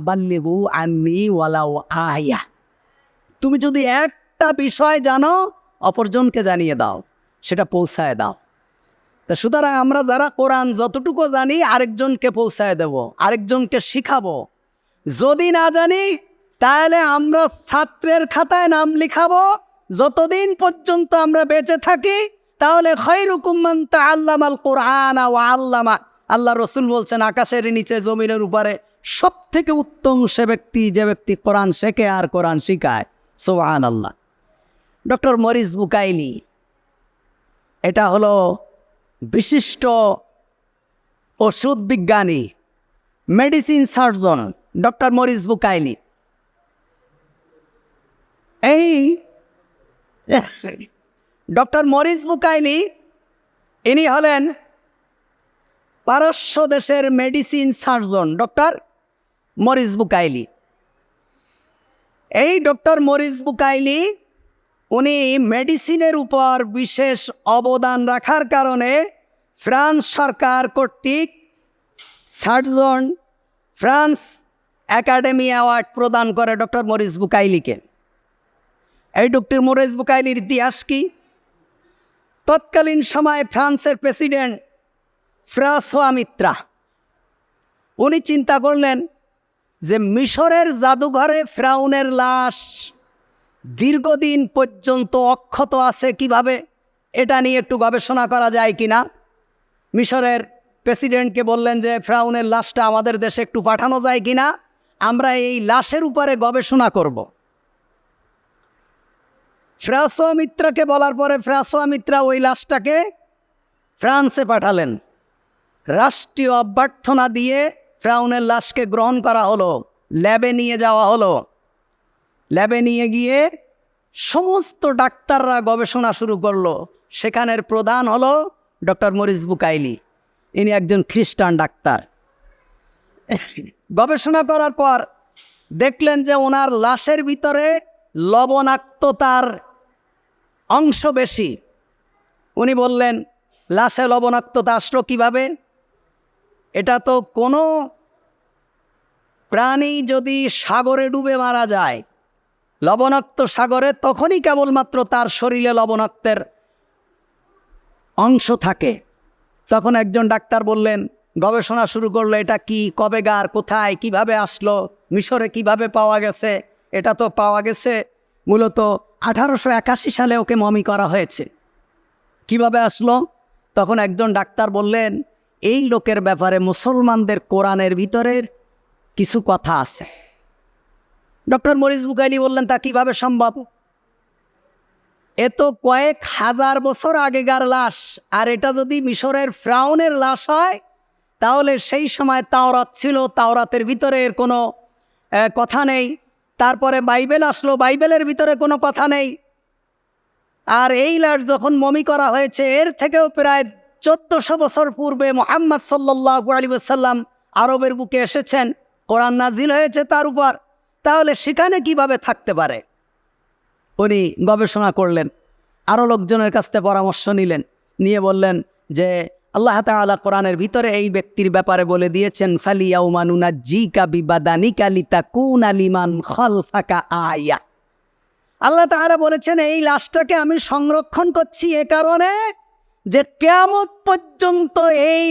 বাল্লিগু আন্নি ওয়ালাও আয়া। তুমি যদি একটা বিষয় জানো, অপরজনকে জানিয়ে দাও, সেটা পৌঁছায় দাও। তা সুতরাং আমরা যারা কোরআন যতটুকু জানি, আরেকজনকে পৌঁছায় দেব, আরেকজনকে শিখাবো। যদি না জানি, তাহলে আমরা ছাত্রের খাতায় নাম লিখাবো, যতদিন পর্যন্ত আমরা বেঁচে থাকি, তাহলে খৈরুকুম্মান তা আল্লামাল কোরআন আল্লামা। আল্লাহ রসুল বলছেন, আকাশের নিচে, জমিনের উপরে সব থেকে উত্তম সে ব্যক্তি যে ব্যক্তি কোরআন শেখে আর কোরআন শিখায়। সোহান আল্লাহ ডক্টর মরিস বুকাইলি, এটা হলো বিশিষ্ট ওষুধ বিজ্ঞানী, medicine surgeon doctor Maurice Bucaille. এই ডক্টর মরিস বুকাইলি, ইনি হলেন পারস্য দেশের medicine surgeon, doctor Maurice Bucaille. এই ডক্টর মরিস বুকাইলি, উনি মেডিসিনের উপর বিশেষ অবদান রাখার কারণে ফ্রান্স সরকার কর্তৃক সার্জন ফ্রান্স একাডেমি অ্যাওয়ার্ড প্রদান করে ডক্টর মরিস বুকাইলিকে। এই ডক্টর মরিস বুকাইলির ইতিহাস কি? তৎকালীন সময়ে ফ্রান্সের প্রেসিডেন্ট ফ্রাসোয়া মিত্রা, উনি চিন্তা করলেন যে মিশরের জাদুঘরে ফ্রাউনের লাশ দীর্ঘদিন পর্যন্ত অক্ষত আছে কীভাবে, এটা নিয়ে একটু গবেষণা করা যায় কি না মিশরের প্রেসিডেন্টকে বললেন যে ফ্রাউনের লাশটা আমাদের দেশে একটু পাঠানো যায় কি না আমরা এই লাশের উপরে গবেষণা করব। ফ্রাসোয়া মিত্রাকে বলার পরে ফ্রাসোয়া মিত্রা ওই লাশটাকে ফ্রান্সে পাঠালেন। রাষ্ট্রীয় অভ্যর্থনা দিয়ে ফ্রাউনের লাশকে গ্রহণ করা হলো, ল্যাবে নিয়ে যাওয়া হলো। ল্যাবে নিয়ে গিয়ে সমস্ত ডাক্তাররা গবেষণা শুরু করল। সেখানের প্রধান হলো ডক্টর মরিস বুকাইলি। ইনি একজন খ্রিস্টান ডাক্তার। গবেষণা করার পর দেখলেন যে ওনার লাশের ভিতরে লবণাক্ততার অংশ বেশি। উনি বললেন, লাশে লবণাক্ততা আসলো কীভাবে? এটা তো কোনো প্রাণী যদি সাগরে ডুবে মারা যায়, লবণাক্ত সাগরে, তখনই কেবলমাত্র তার শরীরে লবণাক্তের অংশ থাকে। তখন একজন ডাক্তার বললেন, গবেষণা শুরু করল এটা কি কবেগার কোথায়, কীভাবে আসলো, মিশরে কীভাবে পাওয়া গেছে, এটা তো পাওয়া গেছে, মূলত আঠারোশো একাশি সালে ওকে মমি করা হয়েছে। কীভাবে আসলো? তখন একজন ডাক্তার বললেন এই লোকের ব্যাপারে মুসলমানদের কোরআনের ভিতরের কিছু কথা আছে। ডক্টর মরিস বুকাইলি বললেন, তা কীভাবে সম্ভব? এ তো কয়েক হাজার বছর আগেকার লাশ, আর এটা যদি মিশরের ফ্রাউনের লাশ হয়, তাহলে সেই সময় তাওরাত ছিল, তাওরাতের ভিতরে এর কোনো কথা নেই। তারপরে বাইবেল আসলো, বাইবেলের ভিতরে কোনো কথা নেই। আর এই লাশ যখন মমি করা হয়েছে, এর থেকেও প্রায় চোদ্দশো বছর পূর্বে মোহাম্মদ সাল্লাহ আলী সাল্লাম আরবের বুকে এসেছেন, কোরআন নাজিল হয়েছে তার উপর, তাহলে সেখানে কীভাবে থাকতে পারে? উনি গবেষণা করলেন আরও লোকজনের কাছ থেকে পরামর্শ নিলেন, নিয়ে বললেন যে, আল্লাহ তাআলা কোরআনের ভিতরে এই ব্যক্তির ব্যাপারে বলে দিয়েছেন ফালিয়াউমানুনা জি কাবি বাদানি কালিতা কুন আলিমান খল আয়া। আল্লাহ তাআলা বলেছেন, এই লাশটাকে আমি সংরক্ষণ করছি এ কারণে যে কেয়ামত পর্যন্ত এই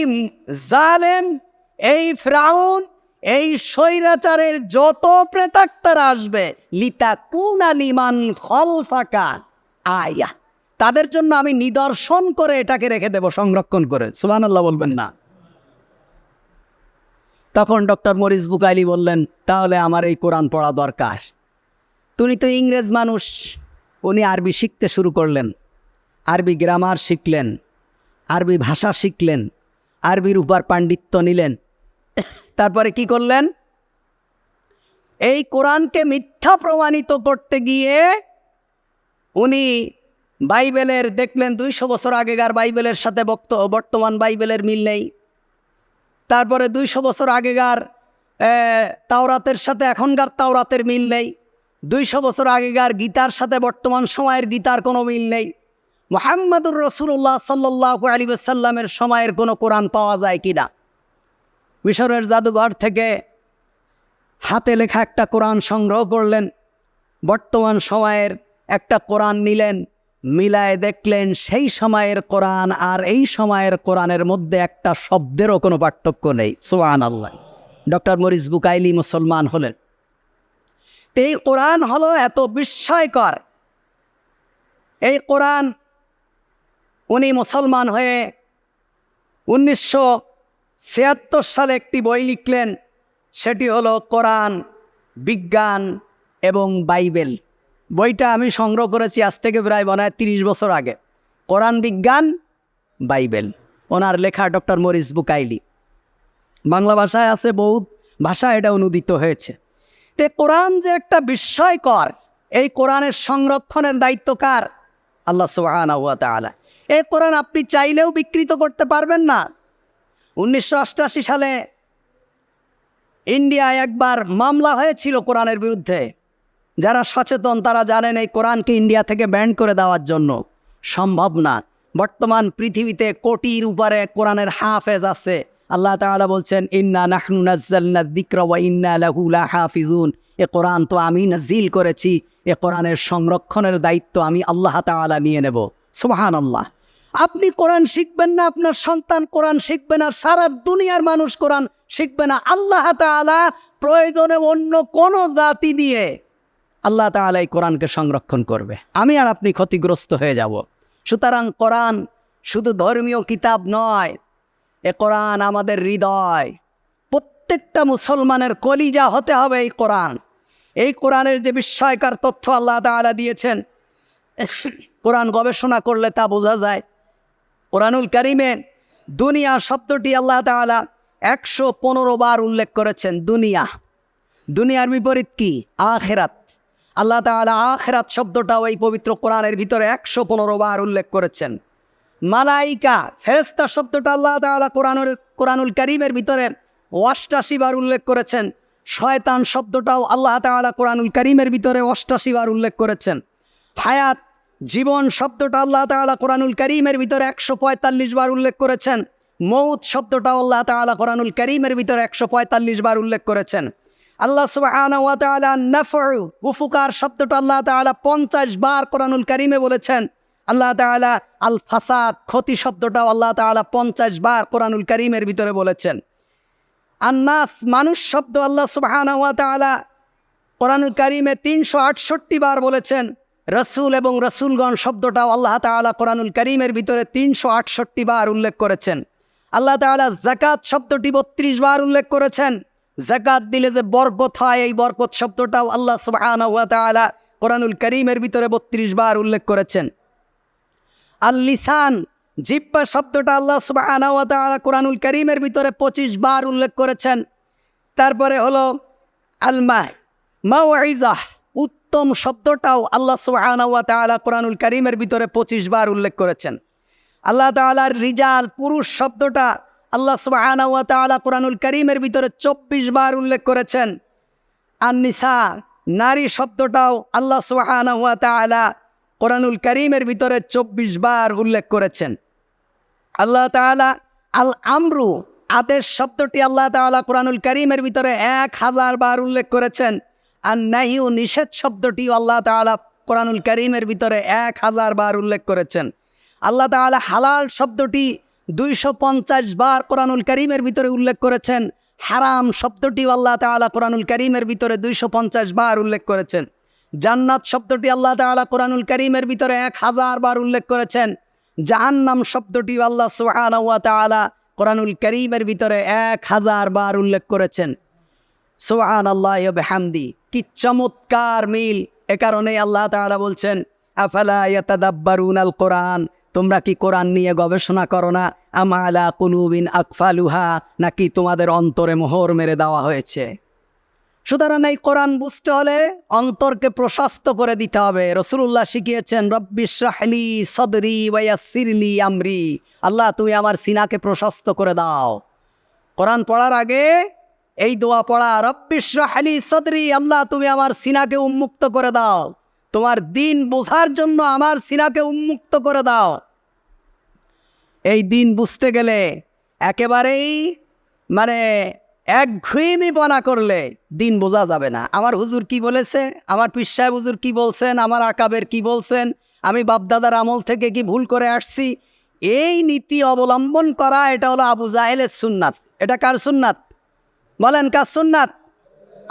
জালেম, এই ফ্রাউন, এই স্বৈরাচারের যত প্রেতাক্তারা আসবে লিতা কুন আলিমান খল ফাঁকা আয়া। তাদের জন্য আমি নিদর্শন করে এটাকে রেখে দেব, সংরক্ষণ করে। সুবান আল্লাহ বলবেন না। তখন ডক্টর মরিস বুকাইলি বললেন, তাহলে আমার এই কোরআন পড়া দরকার। তুমি তো ইংরেজ মানুষ, উনি আরবি শিখতে শুরু করলেন। আরবি গ্রামার শিখলেন, আরবি ভাষা শিখলেন আরবির উপর পাণ্ডিত্য নিলেন। তারপরে কি করলেন? এই কোরআনকে মিথ্যা প্রমাণিত করতে গিয়ে উনি বাইবেলের, দেখলেন দুইশো বছর আগেকার বাইবেলের সাথে বক্ত, বর্তমান বাইবেলের মিল নেই। তারপরে দুইশো বছর আগেকার তাওরাতের সাথে এখনকার তাওরাতের মিল নেই। দুইশো বছর আগেকার গীতার সাথে বর্তমান সময়ের গীতার কোনো মিল নেই। মোহাম্মদুর রসুল্লাহ সাল্লাহ আলী সাল্লামের সময়ের কোনো কোরআন পাওয়া যায় কি না মিশরের জাদুঘর থেকে হাতে লেখা একটা কোরআন সংগ্রহ করলেন, বর্তমান সময়ের একটা কোরআন নিলেন, মিলায় দেখলেন সেই সময়ের কোরআন আর এই সময়ের কোরআনের মধ্যে একটা শব্দেরও কোনো পার্থক্য নেই। সোয়ান আল্লাহ ডক্টর মরিস বুকাইলি মুসলমান হলেন। এই কোরআন হলো এত বিস্ময়কর। এই কোরআন উনি মুসলমান হয়ে উনিশশো ছিয়াত্তর সালে একটি বই লিখলেন, সেটি হলো কোরআন, বিজ্ঞান এবং বাইবেল। বইটা আমি সংগ্রহ করেছি আজ থেকে প্রায় মনে হয় তিরিশ বছর আগে। কোরআন, বিজ্ঞান, বাইবেল। ওনার লেখা ডক্টর মরিস বুকাইলি। বাংলা ভাষায় আছে বহুত ভাষা, এটা অনুদিত হয়েছে। তে কোরআন যে একটা বিস্ময়কর, এই কোরআনের সংরক্ষণের দায়িত্ব কার? আল্লাহ সুবহানাহু এই কোরআন আপনি চাইলেও বিকৃত করতে পারবেন না। উনিশশো সালে ইন্ডিয়ায় একবার মামলা হয়েছিল কোরআনের বিরুদ্ধে। যারা সচেতন, তারা জানেন এই কোরআনকে ইন্ডিয়া থেকে ব্যান করে দেওয়ার জন্য সম্ভব না। বর্তমান পৃথিবীতে কোটির উপরে কোরআনের হাফেজ আছে। আল্লাহ তাআলা বলছেন, ইন্না নাহনু নাজ্জালনা যিকরা ওয়া ইন্না লাহু এ কোরআন তো আমি নাজিল করেছি। এ কোরআনের সংরক্ষণের দায়িত্ব আমি আল্লাহ তাআলা নিয়ে নেব। সুবহানাল্লাহ। আপনি কোরআন শিখবেন না, আপনার সন্তান কোরআন শিখবে না, সারা দুনিয়ার মানুষ কোরআন শিখবে না। আল্লাহ তাআলা প্রয়োজনে অন্য কোনো জাতি দিয়ে আল্লাহ তাআলা এই কোরআনকে সংরক্ষণ করবে। আমি আর আপনি ক্ষতিগ্রস্ত হয়ে যাব। সুতরাং কোরআন শুধু ধর্মীয় কিতাব নয়, এ কোরআন আমাদের হৃদয়। প্রত্যেকটা মুসলমানের কলিজা হতে হবে এই কোরআন। এই কোরআনের যে বিস্ময়কার তথ্য আল্লাহ তাআলা দিয়েছেন, কোরআন গবেষণা করলে তা বোঝা যায়। কোরআনুল কারিমে দুনিয়া শব্দটি আল্লাহ তাআলা একশো পনেরো বার উল্লেখ করেছেন, দুনিয়া। দুনিয়ার বিপরীত কি? আখেরাত। আল্লাহ তাআলা আখেরাত শব্দটাও এই পবিত্র কোরআনের ভিতরে একশো পনেরো বার উল্লেখ করেছেন। মালাইকা ফেরেস্তা শব্দটা আল্লাহ তাআলা কোরআনুল কোরআনুল করিমের ভিতরে অষ্টাশি বার উল্লেখ করেছেন। শয়তান শব্দটাও আল্লাহ তাআলা কোরআনুল করিমের ভিতরে অষ্টাশি বার উল্লেখ করেছেন। হায়াত জীবন শব্দটা আল্লাহ তাআলা কোরআনুল করিমের ভিতরে একশো পঁয়তাল্লিশ বার উল্লেখ করেছেন। মৌত শব্দটা আল্লাহ তাআলা কোরআনুল করিমের ভিতরে একশো পঁয়তাল্লিশ বার উল্লেখ করেছেন। আল্লাহ নাফউ উপকার শব্দটা আল্লাহ তাআলা পঞ্চাশ বার কোরআনুল করিমে বলেছেন। আল্লাহ তাআলা আল ফাসাদ ক্ষতি শব্দটাও আল্লাহ তাআলা পঞ্চাশ বার কোরআনুল করিমের ভিতরে বলেছেন। আন্নাস, মানুষ শব্দ আল্লাহ তাআলা কোরআনুল করিমে তিনশো আটষট্টি বার বলেছেন। রসুল এবং রসুলগণ শব্দটাও আল্লাহ তাআলা কোরআনুল করিমের ভিতরে তিনশো আটষট্টি বার উল্লেখ করেছেন। আল্লাহ তাআলা জাকাত শব্দটি বত্রিশ বার উল্লেখ করেছেন। জাকাত দিলে যে বরকত হয়, এই বরকত শব্দটাও আল্লাহ তাআলা কোরআনুল করিমের ভিতরে বত্রিশ বার উল্লেখ করেছেন। আল লিসান জিব্বা শব্দটা আল্লাহ তাআলা কোরআনুল করিমের ভিতরে পঁচিশ বার উল্লেখ করেছেন। তারপরে হলো আলমাহ মাওয়াইজাহ উত্তম শব্দটাও আল্লাহ সুবহানাহু ওয়া তাআলা কোরআনুল করিমের ভিতরে পঁচিশ বার উল্লেখ করেছেন। আল্লাহ তাআলার রিজাল, পুরুষ শব্দটা আল্লাহ সুবহানাহু ওয়া তাআলা কোরআনুল করিমের ভিতরে চব্বিশ বার উল্লেখ করেছেন। আর নিসা নারী শব্দটাও আল্লাহ সুবহানাহু ওয়া তাআলা কোরআনুল করিমের ভিতরে চব্বিশ বার উল্লেখ করেছেন। আল্লাহ তাআলা আল আমরু আদেশ শব্দটি আল্লাহ তাআলা কোরআনুল করিমের ভিতরে এক হাজার বার উল্লেখ করেছেন। আর নাহিউ নিষেধ শব্দটি আল্লাহ তাআলা কোরআনুল করিমের ভিতরে এক হাজার বার উল্লেখ করেছেন। আল্লাহ তাআলা হালাল শব্দটি দুইশো পঞ্চাশ বার কোরআনুল করিমের ভিতরে উল্লেখ করেছেন। হারাম শব্দটি আল্লাহ তাআলা কোরআনুল করিমের ভিতরে দুইশো পঞ্চাশ বার উল্লেখ করেছেন। জান্নাত শব্দটি আল্লাহ তাআলা কোরআনুল করিমের ভিতরে এক হাজার বার উল্লেখ করেছেন। জাহান্নাম শব্দটি আল্লাহ সুবহানাহু ওয়া তাআলা কোরআনুল করিমের ভিতরে এক হাজার বার উল্লেখ করেছেন। সুবহান আল্লাহ হামদি কি চমৎকার মিল। এ কারণে আল্লাহ তাআলা বলছেন, আফালা ইয়াতাদাব্বারুন আল কোরআন? তোমরা কি কোরআন নিয়ে গবেষণা করো না? আমালা কুলুবিন আকফালুহা? নাকি তোমাদের অন্তরে মোহর মেরে দেওয়া হয়েছে? সুতরাং এই কোরআন বুঝতে হলে অন্তরকে প্রশস্ত করে দিতে হবে। রসুল্লাহ শিখিয়েছেন রব্বিশ্রাহলি সদরি ওয়াসিরলি আমরি। আল্লাহ, তুমি আমার সিনাকে প্রশস্ত করে দাও। কোরআন পড়ার আগে এই দোয়া পড়া রব্বিশ্রাহলি সদরি, আল্লাহ তুমি আমার সিনাকে উন্মুক্ত করে দাও। তোমার দিন বোঝার জন্য আমার সিনাকে উন্মুক্ত করে দাও। এই দিন বুঝতে গেলে একেবারেই মানে একঘুয়েমি বনা করলে দিন বোঝা যাবে না। আমার হুজুর কি বলেছে? আমার সাহেব হুজুর কি বলছেন? আমার আকাবের কি বলছেন? আমি বাপদাদার আমল থেকে কি ভুল করে আসছি? এই নীতি অবলম্বন করা, এটা হলো আবু জাহেলের সুন্নাত। এটা কার সুন্নাত? বলেন কার সুন্নাত?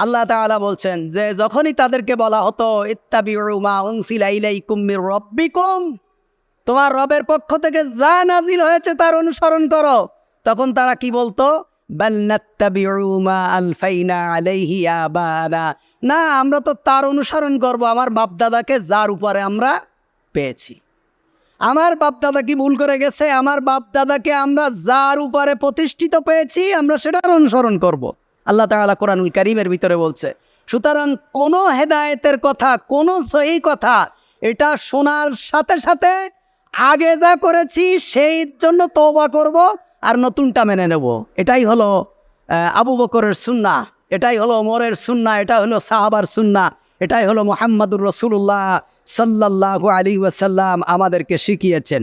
আল্লাহ তাআলা বলছেন যে, যখনই তাদেরকে বলা হতো মির রাব্বিকুম তোমার রবের পক্ষ থেকে যা নাজিল হয়েছে তার অনুসরণ করো। তখন তারা কি বলতো? না, আমরা তো তার অনুসরণ করব, আমার বাপদাদাকে যার উপরে আমরা পেয়েছি। আমার বাপদাদা কি ভুল করে গেছে? আমার বাপদাদাকে আমরা যার উপরে প্রতিষ্ঠিত পেয়েছি, আমরা সেটার অনুসরণ করব। আল্লাহ তাআলা কোরআনুল কারিমের ভিতরে বলছে, সুতরাং কোনো হেদায়েতের কথা, কোনো সহি কথা, এটা শোনার সাথে সাথে আগে যা করেছি সেই জন্য তওবা করব আর নতুনটা মেনে নেব। এটাই হলো আবু বকরের সুন্না এটাই হলো ওমরের সুন্না এটা হলো সাহাবার সুন্না এটাই হলো মোহাম্মদুর রসুল্লাহ সাল্লাল্লাহু আলী ওয়াসাল্লাম আমাদেরকে শিখিয়েছেন।